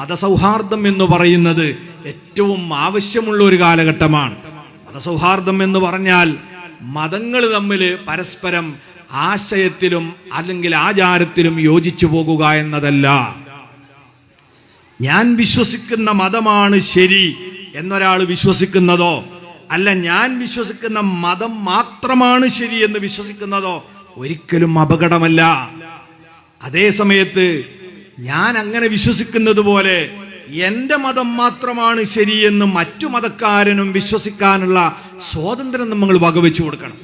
മതസൗഹാർദ്ദം എന്ന് പറയുന്നത് ഏറ്റവും ആവശ്യമുള്ള ഒരു കാലഘട്ടമാണ്. മതസൗഹാർദ്ദം എന്ന് പറഞ്ഞാൽ മതങ്ങൾ തമ്മിൽ പരസ്പരം ആശയത്തിലും അല്ലെങ്കിൽ ആചാരത്തിലും യോജിച്ചു പോകുക എന്നതല്ല. ഞാൻ വിശ്വസിക്കുന്ന മതമാണ് ശരി എന്നൊരാൾ വിശ്വസിക്കുന്നതോ അല്ല ഞാൻ വിശ്വസിക്കുന്ന മതം മാത്രമാണ് ശരി എന്ന് വിശ്വസിക്കുന്നതോ ഒരിക്കലും അപകടമല്ല. അതേ സമയത്ത് ഞാൻ അങ്ങനെ വിശ്വസിക്കുന്നത് പോലെ എന്റെ മതം മാത്രമാണ് ശരിയെന്ന് മറ്റു മതക്കാരനും വിശ്വസിക്കാനുള്ള സ്വാതന്ത്ര്യം നമ്മൾ വകവെച്ചു കൊടുക്കണം.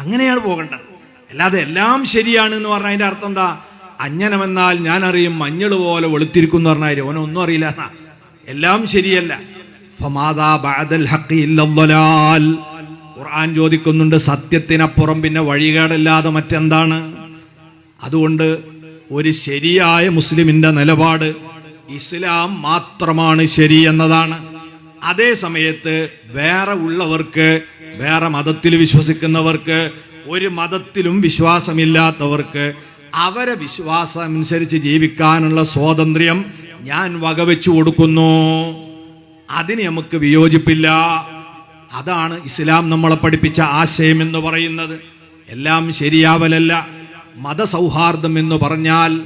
അങ്ങനെയാണ് പോകേണ്ടത്. അല്ലാതെ എല്ലാം ശരിയാണ് എന്ന് പറഞ്ഞാൽ അതിന്റെ അർത്ഥം എന്താ? അഞ്ഞനമെന്നാൽ ഞാൻ അറിയും മഞ്ഞൾ പോലെ വെളുത്തിരിക്കും എന്ന് പറഞ്ഞാൽ ഓനൊന്നും അറിയില്ല എന്നാ. എല്ലാം ശരിയല്ല. ഖുർആൻ ചോദിക്കുന്നുണ്ട് സത്യത്തിനപ്പുറം പിന്നെ വഴികേടല്ലാതെ മറ്റെന്താണ്? അതുകൊണ്ട് ഒരു ശരിയായ മുസ്ലിമിന്റെ നിലപാട് ഇസ്ലാം മാത്രമാണ് ശരി എന്നതാണ്. അതേ സമയത്ത് വേറെ ഉള്ളവർക്ക് വേറെ മതത്തിൽ വിശ്വസിക്കുന്നവർക്ക് ഒരു മതത്തിലും വിശ്വാസമില്ലാത്തവർക്ക് അവരെ വിശ്വാസമനുസരിച്ച് ജീവിക്കാനുള്ള സ്വാതന്ത്ര്യം ഞാൻ വകവെച്ചു കൊടുക്കുന്നു. അതിന് നമുക്ക് വിയോജിപ്പില്ല. അതാണ് ഇസ്ലാം നമ്മളെ പഠിപ്പിച്ച ആശയം എന്ന് പറയുന്നത്. എല്ലാം ശരിയാവലല്ല. മതസൗഹാർദ്ദം എന്ന് പറഞ്ഞാൽ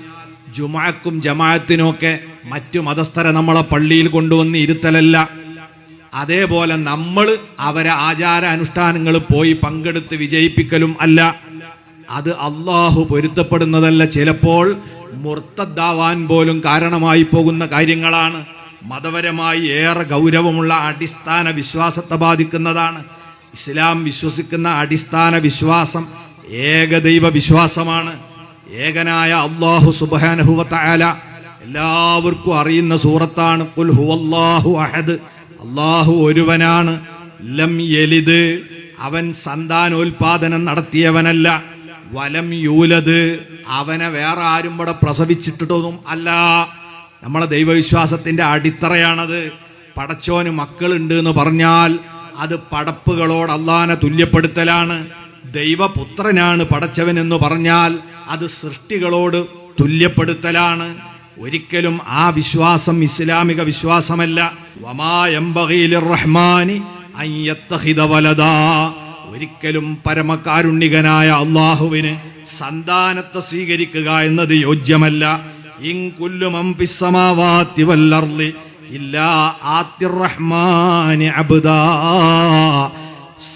ജുമാക്കും ജമാഅത്തിനുമൊക്കെ മറ്റു മതസ്ഥരെ നമ്മളെ പള്ളിയിൽ കൊണ്ടുവന്ന് ഇരുത്തലല്ല. അതേപോലെ നമ്മൾ അവരെ ആചാര അനുഷ്ഠാനങ്ങൾ പോയി പങ്കെടുത്ത് വിജയിപ്പിക്കലും അല്ല. അത് അള്ളാഹു പൊരുത്തപ്പെടുന്നതല്ല. ചിലപ്പോൾ മുർത്തദ്ദാവാൻ പോലും കാരണമായി പോകുന്ന കാര്യങ്ങളാണ്. മതപരമായി ഏറെ ഗൗരവമുള്ള അടിസ്ഥാന വിശ്വാസത്തെ ബാധിക്കുന്നതാണ്. ഇസ്ലാം വിശ്വസിക്കുന്ന അടിസ്ഥാന വിശ്വാസം ഏകദൈവ വിശ്വാസമാണ് ഏകനായ അള്ളാഹു സുബാനഹുല എല്ലാവർക്കും അറിയുന്ന സൂറത്താണ്. ഖുൽ ഹുവല്ലാഹു അഹദ്. അള്ളാഹു ഒരുവനാണ്. ലം യലിദ്. അവൻ സന്താനോൽപാദനം നടത്തിയവനല്ല. വലം യൂലത് അവനെ വേറെ ആരും ഇവിടെ പ്രസവിച്ചിട്ടൊന്നും അല്ല. നമ്മളെ ദൈവവിശ്വാസത്തിന്റെ അടിത്തറയാണത്. പടച്ചോന് മക്കളുണ്ട് എന്ന് പറഞ്ഞാൽ അത് പടപ്പുകളോട് അള്ളാനെ തുല്യപ്പെടുത്തലാണ്. ദൈവപുത്രനാണ് പടച്ചവൻ എന്ന് പറഞ്ഞാൽ അത് സൃഷ്ടികളോട് തുല്യപ്പെടുത്തലാണ്. ഒരിക്കലും ആ വിശ്വാസം ഇസ്ലാമിക വിശ്വാസമല്ല. വലതാ ഒരിക്കലും പരമകാരുണ്യകനായ അള്ളാഹുവിന് സന്താനത്തെ സ്വീകരിക്കുക എന്നത് യോജ്യമല്ല. ഇല്ലാ ആത്തിറഹ്മാനി അബ്ദാ.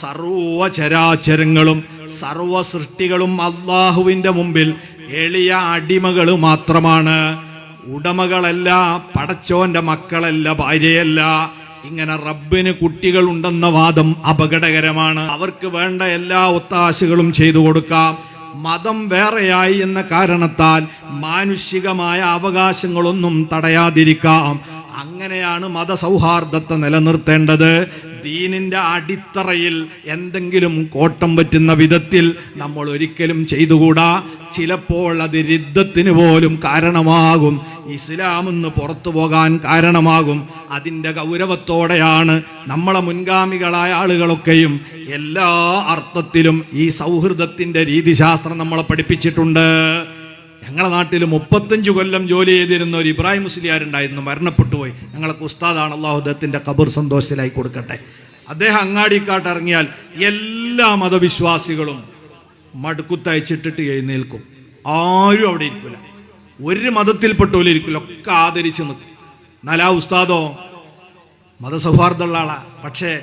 സർവചരാചരങ്ങളും സർവ സൃഷ്ടികളും അള്ളാഹുവിന്റെ മുമ്പിൽ എളിയ അടിമകൾ മാത്രമാണ്. ഉടമകളല്ല പടച്ചോന്റെ മക്കളല്ല ഭാര്യയല്ല. ഇങ്ങനെ റബ്ബിന് കുട്ടികൾ ഉണ്ടെന്ന വാദം അപകടകരമാണ്. അവർക്ക് വേണ്ട എല്ലാ ഒത്താശകളും ചെയ്തു കൊടുക്കാം. മതം വേറെയായി എന്ന കാരണത്താൽ മാനുഷികമായ അവകാശങ്ങളൊന്നും തടയാതിരിക്കാം. അങ്ങനെയാണ് മതസൗഹാർദ്ദത്തെ നിലനിർത്തേണ്ടത്. ദീനിന്റെ അടിത്തറയിൽ എന്തെങ്കിലും കോട്ടം പറ്റുന്ന വിധത്തിൽ നമ്മൾ ഒരിക്കലും ചെയ്തുകൂടാ. ചിലപ്പോൾ അത് രിദ്ധത്തിന് പോലും കാരണമാകും. ഇസ്ലാമെന്ന് പുറത്തു പോകാൻ കാരണമാകും. അതിന്റെ ഗൗരവത്തോടെയാണ് നമ്മളെ മുൻഗാമികളായ ആളുകളൊക്കെയും എല്ലാ അർത്ഥത്തിലും ഈ സൗഹൃദത്തിന്റെ രീതിശാസ്ത്രം നമ്മളെ പഠിപ്പിച്ചിട്ടുണ്ട്. ഞങ്ങളെ നാട്ടിൽ മുപ്പത്തഞ്ച് കൊല്ലം ജോലി ചെയ്തിരുന്ന ഒരു ഇബ്രാഹിം മുസ്ലിയാരുണ്ടായിരുന്നു. മരണപ്പെട്ടു പോയി ഞങ്ങൾക്ക് ഉസ്താദാണ് അള്ളാഹുദത്തിന്റെ കബർ സന്തോഷത്തിലായി കൊടുക്കട്ടെ. അദ്ദേഹം അങ്ങാടിക്കാട്ട് ഇറങ്ങിയാൽ എല്ലാ മതവിശ്വാസികളും മടുക്കുത്തയച്ചിട്ടിട്ട് എഴുന്നേൽക്കും. ആരും അവിടെ ഇരിക്കില്ല ഒരു മതത്തിൽപ്പെട്ടോലും ഇരിക്കില്ല ഒക്കെ ആദരിച്ചു നിൽക്കും. എന്നാലാ ഉസ്താദോ മതസൗഹാർദ്ദമുള്ള ആളാ. പക്ഷേ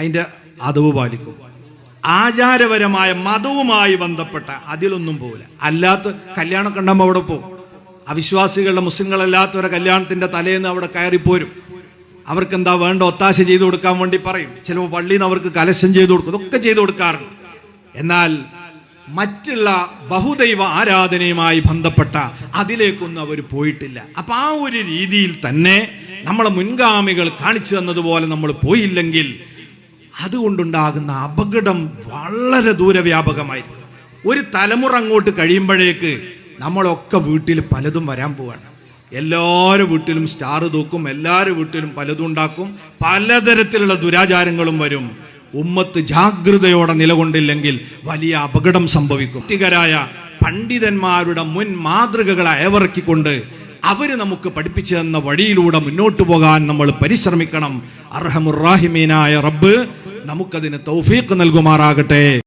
അതിന്റെ അതവ് പാലിക്കും. ആചാരപരമായ മതവുമായി ബന്ധപ്പെട്ട അതിലൊന്നും പോകില്ല അല്ലാത്ത കല്യാണമൊക്കെ ഉണ്ടാകുമ്പോൾ അവിടെ പോകും അവിശ്വാസികളുടെ മുസ്ലിങ്ങളല്ലാത്തവരെ കല്യാണത്തിന്റെ തലേന്ന് അവിടെ കയറിപ്പോരും. അവർക്ക് എന്താ വേണ്ട? ഒത്താശ ചെയ്തു കൊടുക്കാൻ വേണ്ടി പറയും. ചിലപ്പോൾ പള്ളിയിൽ നിന്ന് അവർക്ക് കലശം ചെയ്തു കൊടുക്കും. ഇതൊക്കെ ചെയ്തു കൊടുക്കാറുണ്ട്. എന്നാൽ മറ്റുള്ള ബഹുദൈവ ആരാധനയുമായി ബന്ധപ്പെട്ട അതിലേക്കൊന്നും അവർ പോയിട്ടില്ല. അപ്പൊ ആ ഒരു രീതിയിൽ തന്നെ നമ്മളെ മുൻഗാമികൾ കാണിച്ചു തന്നതുപോലെ നമ്മൾ പോയില്ലെങ്കിൽ അതുകൊണ്ടുണ്ടാകുന്ന അപകടം വളരെ ദൂരവ്യാപകമായിരിക്കും. ഒരു തലമുറ അങ്ങോട്ട് കഴിയുമ്പോഴേക്ക് നമ്മളൊക്കെ വീട്ടിൽ പലതും വരാൻ പോവാണ്. എല്ലാവരും വീട്ടിലും സ്റ്റാർ തൂക്കും എല്ലാവരും വീട്ടിലും പലതും ഉണ്ടാക്കും. പലതരത്തിലുള്ള ദുരാചാരങ്ങളും വരും. ഉമ്മത്ത് ജാഗ്രതയോടെ നിലകൊണ്ടില്ലെങ്കിൽ വലിയ അപകടം സംഭവിക്കും. കുട്ടികരായ പണ്ഡിതന്മാരുടെ മുൻ മാതൃകകളെ ഏവർക്കിക്കൊണ്ട് അവർ നമുക്ക് പഠിപ്പിച്ചു തന്ന വഴിയിലൂടെ മുന്നോട്ട് പോകാൻ നമ്മൾ പരിശ്രമിക്കണം. അർഹമുറാഹിമീനായ റബ്ബ് നമുക്കതിന് തൗഫീഖ് നൽകുമാറാകട്ടെ.